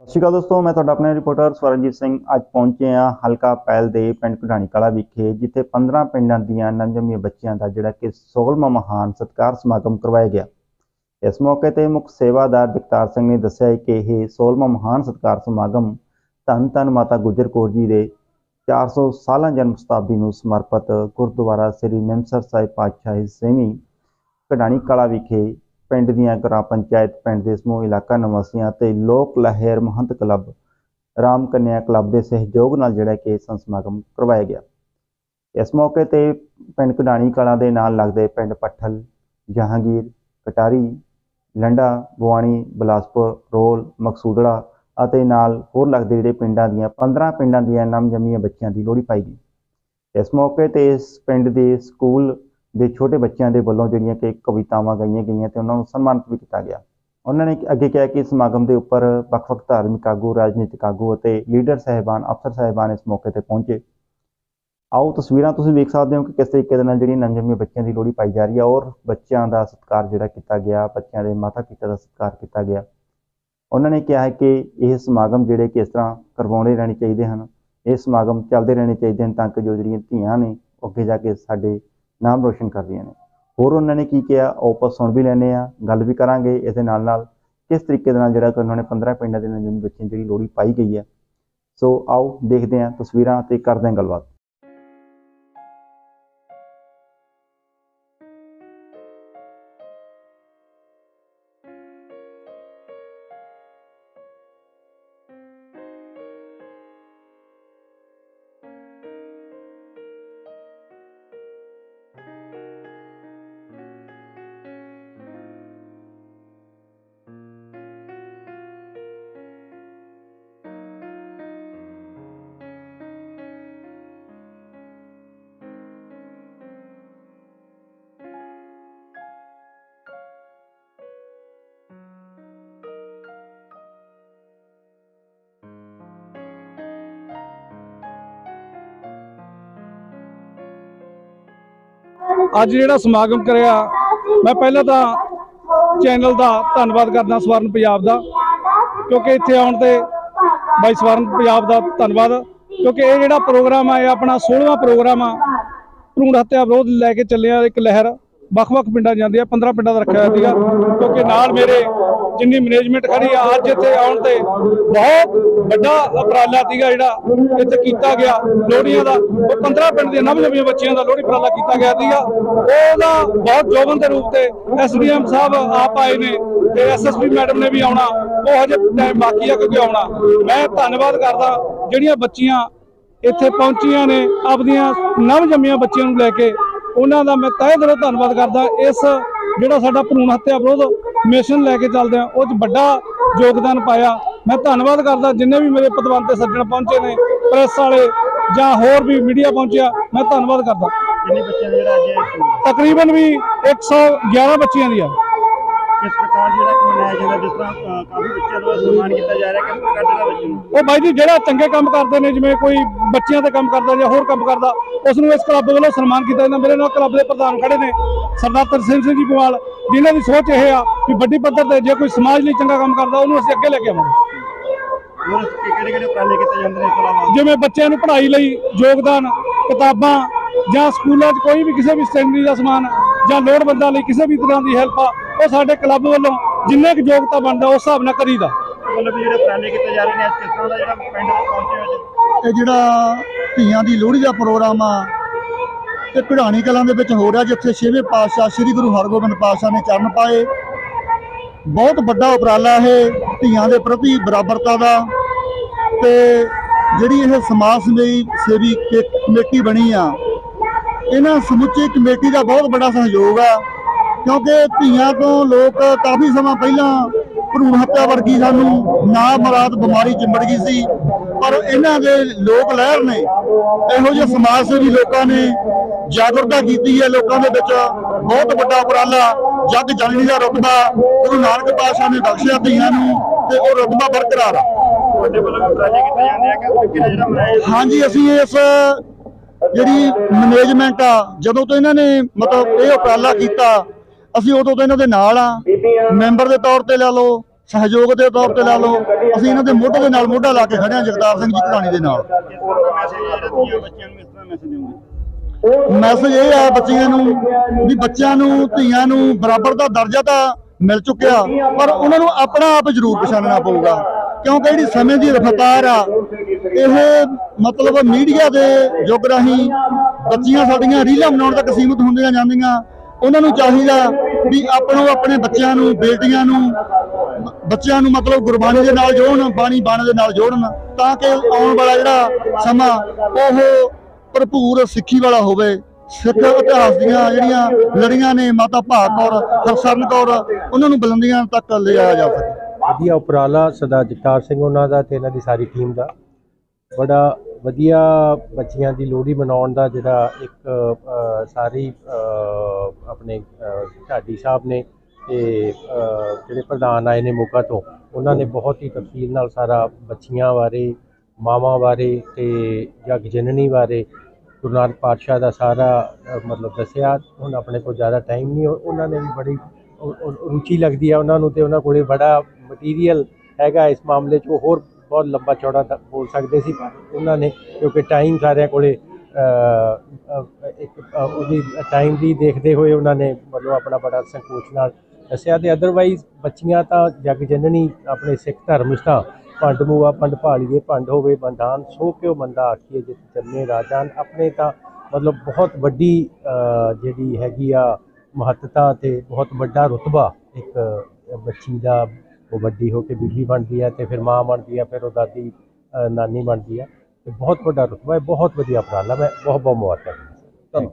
ਸਤਿ ਸ਼੍ਰੀ ਅਕਾਲ ਦੋਸਤੋ, ਮੈਂ ਤੁਹਾਡਾ ਆਪਣਾ ਰਿਪੋਰਟਰ ਸਵਰਨਜੀਤ ਸਿੰਘ। ਅੱਜ ਪਹੁੰਚੇ ਹਾਂ ਹਲਕਾ ਪੈਲ ਦੇ ਪਿੰਡ ਕਢਾਣੀ ਕਲਾ ਵਿਖੇ, ਜਿੱਥੇ 15 ਪਿੰਡਾਂ ਦੀਆਂ ਨਵਜੰਮੀਆਂ ਬੱਚੀਆਂ ਦਾ ਜਿਹੜਾ ਕਿ 16ਵਾਂ ਮਹਾਨ ਸਤਿਕਾਰ ਸਮਾਗਮ ਕਰਵਾਇਆ ਗਿਆ। ਇਸ ਮੌਕੇ ਤੇ ਮੁੱਖ ਸੇਵਾਦਾਰ ਜਗਤਾਰ ਸਿੰਘ ਨੇ ਦੱਸਿਆ ਕਿ ਇਹ 16ਵਾਂ ਮਹਾਨ ਸਤਿਕਾਰ ਸਮਾਗਮ ਧੰਨ ਧੰਨ ਮਾਤਾ ਗੁਜਰ ਕੌਰ ਜੀ ਦੇ 400 ਸਾਲਾਂ ਜਨਮ ਸ਼ਤਾਬਦੀ ਨੂੰ ਸਮਰਪਿਤ ਗੁਰਦੁਆਰਾ ਸ੍ਰੀ ਨਿਮਸਰ ਸਾਹਿਬ ਪਾਤਸ਼ਾਹੀ ਸੇਵੀਂ ਕਢਾਣੀ ਕਲਾ ਵਿਖੇ ਪਿੰਡ ਦੀਆਂ ਗ੍ਰਾਮ ਪੰਚਾਇਤ ਪਿੰਡ ਦੇ ਸਮੂਹ ਇਲਾਕਾ ਨਿਵਾਸੀਆਂ ਤੇ ਲੋਕ ਲਹਿਰ ਮਹੰਤ ਕਲੱਬ, ਰਾਮ ਕੰਨਿਆ ਕਲੱਬ ਦੇ ਸਹਿਯੋਗ ਨਾਲ ਜਿਹੜਾ ਕਿ ਇਸ ਸਮਾਗਮ ਕਰਵਾਇਆ ਗਿਆ। ਇਸ ਮੌਕੇ ਤੇ ਪਿੰਡ ਕਢਾਣੀ ਕਲਾਂ ਦੇ ਨਾਲ ਲੱਗਦੇ ਪਿੰਡ ਪੱਠਲ, ਜਹਾਂਗੀਰ, ਕਟਾਰੀ, ਲੰਡਾ ਬਵਾਣੀ ਬਲਾਸਪੁਰ, ਰੋਲ, ਮਕਸੂਦੜਾ ਅਤੇ ਨਾਲ ਹੋਰ ਲੱਗਦੇ ਜਿਹੜੇ ਪਿੰਡਾਂ ਦੀਆਂ 15 ਪਿੰਡਾਂ ਦੀਆਂ ਨਵਜੰਮੀਆਂ ਬੱਚਿਆਂ ਦੀ ਲੋਹੜੀ ਪਾਈ ਗਈ। ਇਸ ਮੌਕੇ ਤੇ ਇਸ ਪਿੰਡ ਦੇ ਸਕੂਲ ਦੇ ਛੋਟੇ ਬੱਚਿਆਂ ਦੇ ਵੱਲੋਂ ਜਿਹੜੀਆਂ ਕਿ ਕਵਿਤਾਵਾਂ ਗਾਈਆਂ ਗਈਆਂ ਤੇ ਉਹਨਾਂ ਨੂੰ ਸਨਮਾਨਿਤ ਵੀ ਕੀਤਾ ਗਿਆ। ਉਹਨਾਂ ਨੇ ਅੱਗੇ ਕਿਹਾ ਕਿ ਸਮਾਗਮ ਦੇ ਉੱਪਰ ਵੱਖ-ਵੱਖ ਧਾਰਮਿਕ ਆਗੂ, ਰਾਜਨੀਤਿਕ ਆਗੂ ਅਤੇ ਲੀਡਰ ਸਹਿਬਾਨ, ਅਫਸਰ ਸਹਿਬਾਨ ਇਸ ਮੌਕੇ ਤੇ ਪਹੁੰਚੇ। ਆਓ, ਤਸਵੀਰਾਂ ਤੁਸੀਂ ਵੇਖ ਸਕਦੇ ਹੋ ਕਿ ਕਿਸ ਤਰੀਕੇ ਦੇ ਨਾਲ ਜਿਹੜੀ ਨਵਜੰਮੇ ਬੱਚਿਆਂ ਦੀ ਲੋਹੜੀ ਪਾਈ ਜਾ ਰਹੀ ਹੈ ਔਰ ਬੱਚਿਆਂ ਦਾ ਸਤਿਕਾਰ ਜਿਹੜਾ ਕੀਤਾ ਗਿਆ, ਬੱਚਿਆਂ ਦੇ ਮਾਤਾ ਪਿਤਾ ਦਾ ਸਤਿਕਾਰ ਕੀਤਾ ਗਿਆ। ਉਹਨਾਂ ਨੇ ਕਿਹਾ ਹੈ ਕਿ ਇਹ ਸਮਾਗਮ ਜਿਹੜੇ ਕਿ ਇਸ ਤਰ੍ਹਾਂ ਕਰਵਾਉਣੇ ਰਹਿਣੇ ਚਾਹੀਦੇ ਹਨ। ਇਹ ਸਮਾਗਮ ਚੱਲਦੇ ਰਹਿਣੇ ਚਾਹੀਦੇ ਹਨ ਤਾਂ ਕਿ ਜੋ ਜਿਹੜੀਆਂ ਧੀਆਂ ਨੇ ਅੱਗੇ ਜਾ ਕੇ ਸਾਡੇ ਨਾਮ ਰੋਸ਼ਨ ਕਰਦੀਆਂ ਨੇ। ਹੋਰ ਉਹਨਾਂ ਨੇ ਕੀ ਕਿਹਾ? ਉਹ ਆਪਾਂ ਸੁਣ ਵੀ ਲੈਂਦੇ ਆ ਗੱਲ ਵੀ ਕਰਾਂਗੇ ਇਹਦੇ ਨਾਲ ਨਾਲ। ਕਿਸ ਤਰੀਕੇ ਦੇ ਨਾਲ ਜਿਹੜਾ ਕਿ ਉਹਨਾਂ ਨੇ 15 ਪਿੰਡਾਂ ਦੇ ਨਵਜੰਮੇ ਬੱਚਿਆਂ ਦੀ ਜਿਹੜੀ ਲੋਹੜੀ ਪਾਈ ਗਈ ਹੈ। ਸੋ ਆਓ ਦੇਖਦੇ ਹਾਂ ਤਸਵੀਰਾਂ ਤੇ ਕਰਦੇ ਹਾਂ ਗੱਲਬਾਤ। ਅੱਜ ਜਿਹੜਾ ਸਮਾਗਮ ਕਰਿਆ, ਮੈਂ ਪਹਿਲਾਂ ਤਾਂ ਚੈਨਲ ਦਾ ਧੰਨਵਾਦ ਕਰਦਾ ਸਵਰਨ ਪੰਜਾਬ ਦਾ, ਕਿਉਂਕਿ ਇੱਥੇ ਆਉਣ ਤੇ ਬਾਈ ਸਵਰਨ ਪੰਜਾਬ ਦਾ ਧੰਨਵਾਦ, ਕਿਉਂਕਿ ਇਹ ਜਿਹੜਾ ਪ੍ਰੋਗਰਾਮ ਆ, ਇਹ ਆਪਣਾ 16ਵਾਂ ਪ੍ਰੋਗਰਾਮ ਆ। ਭਰੂਣ ਹੱਤਿਆ ਵਿਰੋਧ ਲੈ ਕੇ ਚੱਲਿਆ ਇੱਕ ਲਹਿਰ। ਵੱਖ-ਵੱਖ ਪਿੰਡਾਂ ਜਾਂਦੇ ਆ 15 ਪਿੰਡਾਂ ਦਾ ਰੱਖਿਆ ਸੀਗਾ, ਕਿਉਂਕਿ ਨਾਲ ਮੇਰੇ ਜਿੰਨੀ ਮੈਨੇਜਮੈਂਟ ਖੜੀ ਆ, ਅੱਜ ਇੱਥੇ ਆਉਣ ਤੇ ਬਹੁਤ ਵੱਡਾ ਉਪਰਾਲਾ ਸੀਗਾ ਜਿਹੜਾ ਇੱਥੇ ਕੀਤਾ ਗਿਆ, ਲੋਹੜੀਆਂ ਦਾ, ਉਹ 15 ਪਿੰਡ ਦੇ ਨਵਜੰਮੀਆਂ ਬੱਚਿਆਂ ਦਾ ਲੋਹੜੀ ਉਪਰਾਲਾ ਕੀਤਾ ਗਿਆ ਸੀਗਾ, ਉਹਦਾ ਬਹੁਤ ਜੋਬਨ ਦੇ ਰੂਪ ਤੇ ਐਸਡੀਐਮ ਸਾਹਿਬ ਆਪ ਆਏ ਨੇ ਤੇ ਐਸਐਸਪੀ ਮੈਡਮ ਨੇ ਵੀ ਆਉਣਾ, ਉਹ ਹਜੇ ਟਾਈਮ ਬਾਕੀ ਆ ਕਿਉਂਕਿ ਆਉਣਾ। ਮੈਂ ਧੰਨਵਾਦ ਕਰਦਾ ਜਿਹੜੀਆਂ ਬੱਚੀਆਂ ਇੱਥੇ ਪਹੁੰਚੀਆਂ ਨੇ, ਆਪਦੀਆਂ ਨਵਜੰਮੀਆਂ ਬੱਚਿਆਂ ਨੂੰ ਲੈ ਕੇ ਉਹਨਾਂ ਦਾ ਮੈਂ ਤਹਿ ਦਿਲੋਂ ਧੰਨਵਾਦ ਕਰਦਾ ਇਸ ਜਿਹੜਾ ਸਾਡਾ ਭਰੂਣ ਹੱਤਿਆ ਵਿਰੋਧ ਮਿਸ਼ਨ ਲੈ ਕੇ ਚੱਲਦੇ ਆ ਉਹ 'ਚ ਵੱਡਾ ਯੋਗਦਾਨ ਪਾਇਆ। ਮੈਂ ਧੰਨਵਾਦ ਕਰਦਾ ਜਿੰਨੇ ਵੀ ਮੇਰੇ ਪਤਵੰਤ ਤੇ ਸੱਜਣ ਪਹੁੰਚੇ ਨੇ ਪ੍ਰੈਸ ਵਾਲੇ ਜਾਂ ਹੋਰ ਵੀ ਮੀਡੀਆ ਪਹੁੰਚਿਆ ਮੈਂ ਧੰਨਵਾਦ ਕਰਦਾ। ਕਿੰਨੇ ਬੱਚਿਆਂ ਦਾ ਜਿਹੜਾ ਅੱਜ ਤਕਰੀਬਨ ਵੀ 111 ਬੱਚੀਆਂ ਦੀ ਆ। ਕਿਸ ਪ੍ਰਕਾਰ ਜਿਹੜਾ ਮਨਾਇਆ ਜਾਂਦਾ ਜਿਸ ਤਰ੍ਹਾਂ ਕਾਫੀ ਬੱਚਿਆਂ ਦਾ ਸਨਮਾਨ ਕੀਤਾ ਜਾ ਰਿਹਾ ਕਿਸ ਪ੍ਰਕਾਰ ਦਾ ਬੱਚੇ ਨੂੰ। ਉਹ ਬਾਈ ਜੀ ਜਿਹੜਾ ਚੰਗੇ ਕੰਮ ਕਰਦੇ ਨੇ ਜਿਵੇਂ ਕੋਈ ਬੱਚਿਆਂ ਤੇ ਕੰਮ ਕਰਦਾ ਜਾਂ ਹੋਰ ਕੰਮ ਕਰਦਾ ਉਸ ਨੂੰ ਇਸ ਕਲੱਬ ਵੱਲੋਂ ਸਨਮਾਨ ਕੀਤਾ ਜਾਂਦਾ। ਮੇਰੇ ਨਾਲ ਕਲੱਬ ਦੇ ਪ੍ਰਧਾਨ ਖੜੇ ਨੇ ਸਰਦਾਰ ਤਰਸੇਮ ਸਿੰਘ ਜੀ ਪਵਾਲ ਜਿਨ੍ਹਾਂ ਦੀ ਸੋਚ ਇਹ ਆ ਕਿ ਵੱਡੀ ਪੱਧਰ ਤੇ ਜੇ ਕੋਈ ਸਮਾਜ ਲਈ ਚੰਗਾ ਕੰਮ ਕਰਦਾ ਉਹਨੂੰ ਅਸੀਂ ਅੱਗੇ ਲੈ ਕੇ ਆਵਾਂਗੇ। ਹੋਰ ਕਿਹੜੇ ਕਿਹੜੇ ਉਪਰਾਲੇ ਕੀਤੇ ਜਾਂਦੇ ਨੇ ਇਸ ਤੋਂ ਇਲਾਵਾ? ਜਿਵੇਂ ਬੱਚਿਆਂ ਨੂੰ ਪੜ੍ਹਾਈ ਲਈ ਯੋਗਦਾਨ ਕਿਤਾਬਾਂ ਜਾਂ ਸਕੂਲਾਂ 'ਚ ਕੋਈ ਵੀ ਕਿਸੇ ਵੀ ਸਟੈਂਡਰੀ ਦਾ ਸਮਾਨ ਜਾਂ ਲੋੜਵੰਦਾਂ ਲਈ ਕਿਸੇ ਵੀ ਤਰ੍ਹਾਂ ਦੀ ਹੈਲਪ ਆ ਉਹ ਸਾਡੇ ਕਲੱਬ ਵੱਲੋਂ ਜਿੰਨੇ ਕੁ ਯੋਗਤਾ ਬਣਦਾ ਉਸ ਹਿਸਾਬ ਨਾਲ ਕਰੀਦਾ। ਮਤਲਬ ਵੀ ਜਿਹੜੇ ਉਪਰਾਲੇ ਕੀਤੇ ਜਾ ਰਹੇ ਨੇ ਅੱਜ ਕਿਸ ਤਰ੍ਹਾਂ ਦਾ ਜਿਹੜਾ ਪਿੰਡ ਪਹੁੰਚੇ ਇਹ ਜਿਹੜਾ ਧੀਆਂ ਦੀ ਲੋਹੜੀ ਦਾ ਪ੍ਰੋਗਰਾਮ ਆ ਤੇ ਕਢਾਣੀ ਕਲਾਂ ਦੇ ਵਿੱਚ ਹੋ ਰਿਹਾ ਜਿੱਥੇ ਛੇਵੇਂ ਪਾਤਸ਼ਾਹ ਸ੍ਰੀ ਗੁਰੂ ਹਰਗੋਬਿੰਦ ਪਾਤਸ਼ਾਹ ਨੇ ਚਰਨ ਪਾਏ। ਬਹੁਤ ਵੱਡਾ ਉਪਰਾਲਾ ਇਹ ਧੀਆਂ ਦੇ ਪ੍ਰਤੀ ਬਰਾਬਰਤਾ ਦਾ ਤੇ ਜਿਹੜੀ ਇਹ ਸਮਾਜ ਸੇਵੀ ਸੇਵੀ ਕ- ਕਮੇਟੀ ਬਣੀ ਆ ਇਹਨਾਂ ਸਮੁੱਚੀ ਕਮੇਟੀ ਦਾ ਬਹੁਤ ਵੱਡਾ ਸਹਿਯੋਗ ਆ। ਕਿਉਂਕਿ ਧੀਆਂ ਤੋਂ ਲੋਕ ਕਾਫੀ ਸਮਾਂ ਪਹਿਲਾਂ ਭਰੂਣ ਹੱਤਿਆ ਵਰਗੀ ਸਾਨੂੰ ਨਾ ਮਰਾਦ ਬਿਮਾਰੀ ਚਿੰਬੜ ਗਈ ਸੀ। ਪਰ ਇਹਨਾਂ ਦੇ ਲੋਕ ਲਹਿਰ ਨੇ ਇਹੋ ਜਿਹੇ ਸਮਾਜ ਸੇਵੀ ਲੋਕਾਂ ਨੇ ਜਾਗਰੂਕਤਾ ਕੀਤੀ ਹੈ ਲੋਕਾਂ ਦੇ ਵਿੱਚ। ਬਹੁਤ ਵੱਡਾ ਉਪਰਾਲਾ ਜਗ ਜਨਨੀ ਦਾ ਰੁਤਬਾ ਗੁਰੂ ਨਾਨਕ ਪਾਤਸ਼ਾਹ ਨੇ ਬਖਸ਼ਿਆ ਧੀਆਂ ਨੂੰ ਤੇ ਉਹ ਰੁਤਬਾ ਬਰਕਰਾਰ ਆ? ਹਾਂਜੀ ਅਸੀਂ ਇਸ ਜਿਹੜੀ ਮੈਨੇਜਮੈਂਟ ਆ ਜਦੋਂ ਤੋਂ ਇਹਨਾਂ ਨੇ ਮਤਲਬ ਇਹ ਉਪਰਾਲਾ ਕੀਤਾ ਅਸੀਂ ਉਦੋਂ ਤੋਂ ਇਹਨਾਂ ਦੇ ਨਾਲ ਆ। ਮੈਂਬਰ ਦੇ ਤੌਰ ਤੇ ਲਾ ਲਓ ਸਹਿਯੋਗ ਦੇ ਤੌਰ ਤੇ ਲਾ ਲਓ। ਅਸੀਂ ਇਹਨਾਂ ਦੇ ਮੋਢੇ ਦੇ ਨਾਲ ਮੋਢਾ ਲਾ ਕੇ ਖੜੇ ਹਾਂ ਜਗਤਾਰ ਸਿੰਘ ਜੀ ਘਰਾਣੀ ਦੇ ਨਾਲ। ਮੈਸੇਜ ਇਹ ਆ ਬੱਚਿਆਂ ਨੂੰ ਵੀ ਬੱਚਿਆਂ ਨੂੰ ਧੀਆਂ ਨੂੰ ਬਰਾਬਰ ਦਾ ਦਰਜਾ ਤਾਂ ਮਿਲ ਚੁੱਕਿਆ ਪਰ ਉਹਨਾਂ ਨੂੰ ਆਪਣਾ ਆਪ ਜ਼ਰੂਰ ਪਛਾਣਨਾ ਪਊਗਾ। ਕਿਉਂਕਿ ਜਿਹੜੀ ਸਮੇਂ ਦੀ ਰਫ਼ਤਾਰ ਆ ਇਹ ਮਤਲਬ ਮੀਡੀਆ ਦੇ ਯੁੱਗ ਰਾਹੀਂ ਬੱਚੀਆਂ ਸਾਡੀਆਂ ਰੀਲਾਂ ਬਣਾਉਣ ਤੱਕ ਸੀਮਿਤ ਹੁੰਦੀਆਂ ਜਾਂਦੀਆਂ। ਉਹਨਾਂ ਨੂੰ ਚਾਹੀਦਾ ਵੀ ਆਪਣੋ ਆਪਣੇ ਬੱਚਿਆਂ ਨੂੰ, ਬੇਟੀਆਂ ਨੂੰ, ਬੱਚਿਆਂ ਨੂੰ ਮਤਲਬ ਗੁਰਬਾਣੀ ਦੇ ਨਾਲ ਜੋੜਨ, ਬਾਣੀ ਬਾਣ ਦੇ ਨਾਲ ਜੋੜਨ, ਤਾਂ ਕਿ ਆਉਣ ਵਾਲਾ ਜਿਹੜਾ ਸਮਾਂ, ਉਹ ਭਰਪੂਰ ਸਿੱਖੀ ਵਾਲਾ ਹੋਵੇ। ਸਿੱਖ ਇਤਿਹਾਸ ਦੀਆਂ ਜਿਹੜੀਆਂ ਲੜੀਆਂ ਨੇ, ਮਾਤਾ ਭਾਗ ਕੌਰ, ਹਰਸਰਨ ਕੌਰ, ਉਹਨਾਂ ਨੂੰ ਬੁਲੰਦੀਆਂ ਤੱਕ ਲਿਆਇਆ ਜਾ ਸਕੇ। ਵਧੀਆ ਉਪਰਾਲਾ, ਸਰਦਾਰ ਜਗਤਾਰ ਸਿੰਘ ਉਹਨਾਂ ਦਾ ਤੇ ਇਹਨਾਂ ਦੀ ਸਾਰੀ ਟੀਮ ਦਾ। ਬੜਾ ਵਧੀਆ ਬੱਚੀਆਂ ਦੀ ਲੋਹੜੀ ਮਨਾਉਣ ਦਾ ਜਿਹੜਾ ਇੱਕ ਸਾਰੀ ਆਪਣੇ ਢਾਡੀ ਸਾਹਿਬ ਨੇ ਤੇ ਜਿਹੜੇ ਪ੍ਰਧਾਨ ਆਏ ਨੇ ਮੋਗਾ ਤੋਂ ਉਹਨਾਂ ਨੇ ਬਹੁਤ ਹੀ ਤਫਸੀਲ ਨਾਲ ਸਾਰਾ ਬੱਚੀਆਂ ਬਾਰੇ ਮਾਵਾਂ ਬਾਰੇ ਤੇ ਜਗ ਜਨਨੀ ਬਾਰੇ ਗੁਰੂ ਨਾਨਕ ਪਾਤਸ਼ਾਹ ਦਾ ਸਾਰਾ ਮਤਲਬ ਦੱਸਿਆ। ਹੁਣ ਆਪਣੇ ਕੋਲ ਜ਼ਿਆਦਾ ਟਾਈਮ ਨਹੀਂ ਉਹ- ਉਹਨਾਂ ਨੇ ਵੀ ਬੜੀ ਰੁਚੀ ਲੱਗਦੀ ਹੈ ਉਹਨਾਂ ਨੂੰ ਤੇ ਉਹਨਾਂ ਕੋਲੇ ਬੜਾ ਮਟੀਰੀਅਲ ਹੈਗਾ ਇਸ ਮਾਮਲੇ 'ਚ। ਉਹ ਹੋਰ ਬਹੁਤ ਲੰਬਾ ਚੌੜਾ ਬੋਲ ਸਕਦੇ ਸੀ, ਪਰ ਉਹਨਾਂ ਨੇ, ਕਿਉਂਕਿ ਟਾਈਮ ਸਾਰਿਆਂ ਕੋਲੇ ਇੱਕ ਉਹਦੀ ਟਾਈਮ ਦੀ ਦੇਖਦੇ ਹੋਏ ਉਹਨਾਂ ਨੇ ਮਤਲਬ ਆਪਣਾ ਬੜਾ ਸੰਕੋਚ ਨਾਲ ਦੱਸਿਆ ਤੇ ਅਦਰਵਾਈਜ਼ ਬੱਚੀਆਂ ਤਾਂ ਜਗ ਜਨਨੀ, ਆਪਣੇ ਸਿੱਖ ਧਰਮ 'ਚ ਤਾਂ ਭੰਡ ਮੂਆ, ਭੰਡ ਭਾਲੀਏ, ਭੰਡ ਹੋਵੇ, ਬੰਧਾਨ, ਸੋ ਕਿਉ ਮੰਦਾ ਆਖੀਏ ਜਿਤ ਜੰਮੇ ਰਾਜਾਨ। ਆਪਣੇ ਤਾਂ ਮਤਲਬ ਬਹੁਤ ਵੱਡੀ ਜਿਹੜੀ ਹੈਗੀ ਆ ਮਹੱਤਤਾ ਤੇ ਬਹੁਤ ਵੱਡਾ ਰੁਤਬਾ ਇੱਕ ਬੱਚੀ ਦਾ ਉਹ ਵੱਡੀ ਹੋ ਕੇ ਬੀਬੀ ਬਣਦੀ ਹੈ ਤੇ ਫਿਰ ਮਾਂ ਬਣਦੀ ਹੈ ਫਿਰ ਉਹ ਦਾਦੀ ਨਾਨੀ ਬਣਦੀ ਹੈ ਤੇ ਬਹੁਤ ਵੱਡਾ ਰੁਤਬਾ ਹੈ ਬਹੁਤ ਵਧੀਆ ਉਪਰਾਲਾ ਮੈਂ ਬਹੁਤ ਬਹੁਤ ਮੁਬਾਰਕਾਂ ਧੰਨਵਾਦ।